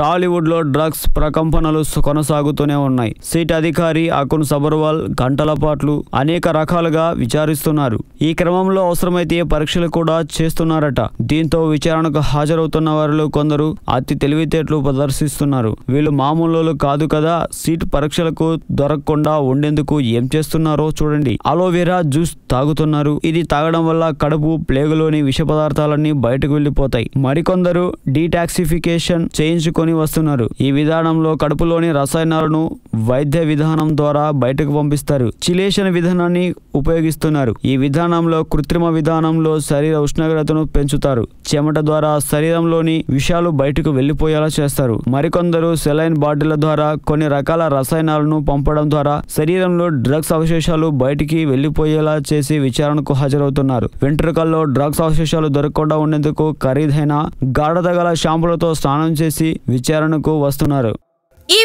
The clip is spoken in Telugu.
టాలీవుడ్లో డ్రగ్స్ ప్రకంపనలు కొనసాగుతూనే ఉన్నాయి. సిట్ అధికారి అకున్ సబర్వాల్ గంటల పాటు అనేక రకాలుగా విచారిస్తున్నారు. ఈ క్రమంలో అవసరమైతే పరీక్షలు కూడా చేస్తున్నారట. దీంతో విచారణకు హాజరవుతున్న వారిలో కొందరు అతి తెలివితేటలు ప్రదర్శిస్తున్నారు. వీళ్ళు మామూలు కాదు కదా సీట్ పరీక్షలకు దొరకకుండా ఉండేందుకు ఏం చేస్తున్నారో చూడండి. అలోవెరా జ్యూస్ తాగుతున్నారు. ఇది తాగడం వల్ల కడుపు ప్లేగులోని విష పదార్థాలన్నీ బయటకు వెళ్ళిపోతాయి మరికొందరు డీటాక్సిఫికేషన్ చేయించుకొని వస్తున్నారు. ఈ విధానంలో కడుపులోని రసాయనాలను వైద్య విధానం ద్వారా బయటకు పంపిస్తారు. చిలేషన్ విధానాన్ని ఉపయోగిస్తున్నారు. ఈ విధానంలో కృత్రిమ విధానంలో శరీర ఉష్ణోగ్రతను పెంచుతారు. చెమట ద్వారా శరీరంలోని విషాలు బయటకు వెళ్ళిపోయేలా చేస్తారు. మరికొందరు సెలైన్ బాటిళ్ళ ద్వారా కొన్ని రకాల రసాయనాలను పంపడం ద్వారా శరీరంలో డ్రగ్స్ అవశేషాలు బయటికి వెళ్ళిపోయేలా చేసి విచారణకు హాజరవుతున్నారు. వెంట్రుకల్లో డ్రగ్స్ అవశేషాలు దొరకకుండా ఉండేందుకు ఖరీదైన గాఢత గల షాంపులతో స్నానం చేసి విచారణకు వస్తున్నారు. ఈ